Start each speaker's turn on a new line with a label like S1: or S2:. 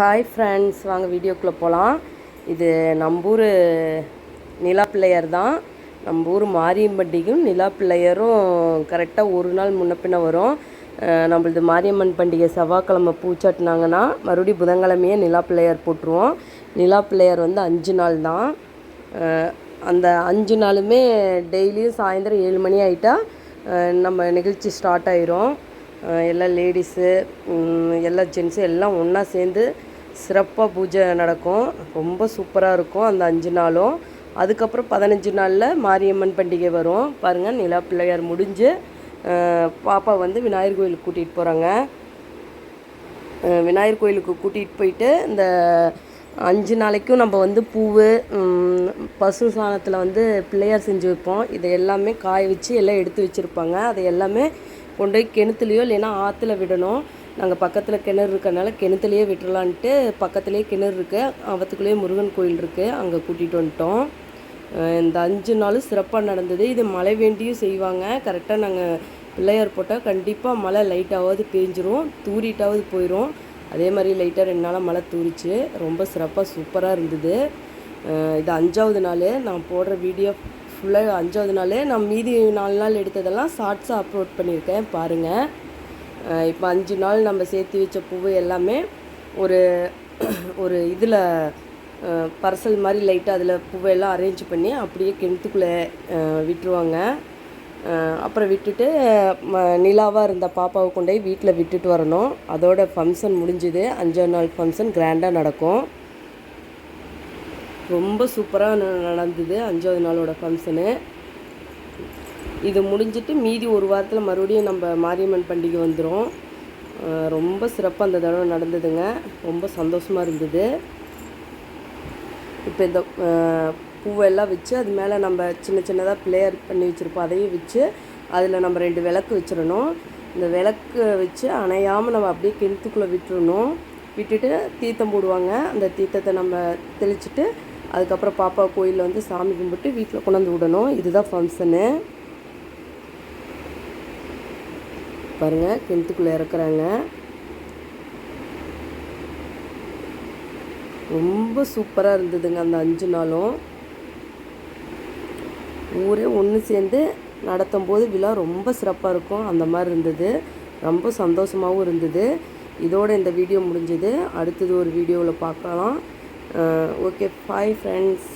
S1: Hi friends வாங்க வீடியோக்குள்ளே போகலாம் இது நம்பூர் நிலா பிள்ளையார் தான். நம்ம ஊர் நிலா பிள்ளையரும் கரெக்டாக ஒரு நாள் முன்ன பின்ன வரும். நம்மளது மாரியம்மன் பண்டிகை செவ்வாய்க்கிழமை பூச்சாட்டினாங்கன்னா மறுபடியும் புதன்கிழமையே நிலா பிள்ளையார் போட்டுருவோம். நிலா பிள்ளையார் வந்து அஞ்சு நாள் தான். அந்த அஞ்சு நாளுமே டெய்லியும் சாயந்தரம் ஏழு மணி ஆகிட்டால் நம்ம நிகழ்ச்சி ஸ்டார்ட் ஆயிரும். எல்லா லேடிஸு எல்லா ஜென்ஸு எல்லாம் ஒன்றா சேர்ந்து சிறப்பாக பூஜை நடக்கும். ரொம்ப சூப்பராக இருக்கும் அந்த அஞ்சு நாளும். அதுக்கப்புறம் பதினஞ்சு நாளில் மாரியம்மன் பண்டிகை வரும். பாருங்கள் நிலா பிள்ளையார் முடிஞ்சு அஹ் பாப்பா வந்து விநாயகர் கோயிலுக்கு கூட்டிகிட்டு போகிறாங்க அஹ் விநாயகர் கோயிலுக்கு கூட்டிகிட்டு போயிட்டு இந்த அஞ்சு நாளைக்கும் நம்ம வந்து பூவு பசு சாணத்தில் வந்து பிள்ளையார் செஞ்சு வைப்போம். இதை எல்லாமே காய வச்சு எல்லாம் எடுத்து வச்சுருப்பாங்க. அதை எல்லாமே கொண்டு போய் கிணத்துலையோ இல்லைன்னா ஆற்றுல விடணும். நாங்கள் பக்கத்தில் கிணறு இருக்கிறனால கிணத்துலையே விட்டுறலான்ட்டு பக்கத்துலேயே கிணறு இருக்குது அவத்துக்குள்ளேயே முருகன் கோயில் இருக்குது அங்கே கூட்டிகிட்டு வந்துட்டோம். இந்த அஞ்சு நாளும் சிறப்பாக நடந்தது. இது மழை வேண்டியும் செய்வாங்க. கரெக்டாக நாங்கள் பிள்ளையார் போட்டால் கண்டிப்பாக மழை லைட்டாவது பேஞ்சிரும். தூரிட்டாவது போயிடும் அதே மாதிரி லைட்டாக ரெண்டு நாளாக மழை தூரிச்சு ரொம்ப சிறப்பாக சூப்பராக இருந்தது. இது அஞ்சாவது நாள். நான் போடுற வீடியோ ஃபுல்லாக அஞ்சாவது நாள். நான் மீதி நாலு நாள் எடுத்ததெல்லாம் ஷார்ட்ஸாக அப்லோட் பண்ணியிருக்கேன். பாருங்கள் இப்போ அஞ்சு நாள் நம்ம சேர்த்து வச்ச பூவு எல்லாமே ஒரு ஒரு இதில் பர்சல் மாதிரி லைட்டாக அதில் பூவெல்லாம் அரேஞ்ச் பண்ணி அப்படியே கிணத்துக்குள்ளே விட்டுருவாங்க. அப்புறம் விட்டுட்டு ம- நிலாவாக இருந்த பாப்பாவை கொண்டு போய் வீட்டில் விட்டுட்டு வரணும். அதோட ஃபங்க்ஷன் முடிஞ்சுது. அஞ்சாவது நாள் ஃபங்க்ஷன் கிராண்டாக நடக்கும். ரொம்ப சூப்பராக நடந்தது அஞ்சாவது நாளோட ஃபங்க்ஷனு இது முடிஞ்சிட்டு மீதி ஒரு வாரத்தில் மறுபடியும் நம்ம மாரியம்மன் பண்டிகை வந்துடும் ரொம்ப சிறப்பாக அந்த தடவை நடந்ததுங்க. ரொம்ப சந்தோஷமாக இருந்தது. இப்போ இந்த பூவெல்லாம் வச்சு அது மேலே நம்ம சின்ன சின்னதாக பிளேயர் பண்ணி வச்சுருப்போம். அதையும் வச்சு அதில் நம்ம ரெண்டு விளக்கு வச்சிடணும். இந்த விளக்கு வச்சு அணையாமல் நம்ம அப்படியே கிணத்துக்குள்ளே விட்டுறணும். விட்டுட்டு தீர்த்தம் போடுவாங்க. அந்த தீர்த்தத்தை நம்ம தெளிச்சுட்டு அதுக்கப்புறம் பாப்பா கோயிலில் வந்து சாமி கும்பிட்டு வீட்டில் கொண்டாந்து விடணும். இதுதான் ஃபங்க்ஷனு பாருங்கள் கிணத்துக்குள்ளே இறக்குறாங்க. ரொம்ப சூப்பராக இருந்ததுங்க அந்த அஞ்சு நாளும். ஊரே ஒன்று சேர்ந்து நடத்தும் போது விழா ரொம்ப சிறப்பாக இருக்கும். அந்த மாதிரி இருந்தது. ரொம்ப சந்தோஷமாகவும் இருந்தது. இதோட இந்த வீடியோ முடிஞ்சது. அடுத்தது ஒரு வீடியோவில் பார்க்கலாம். Okay bye friends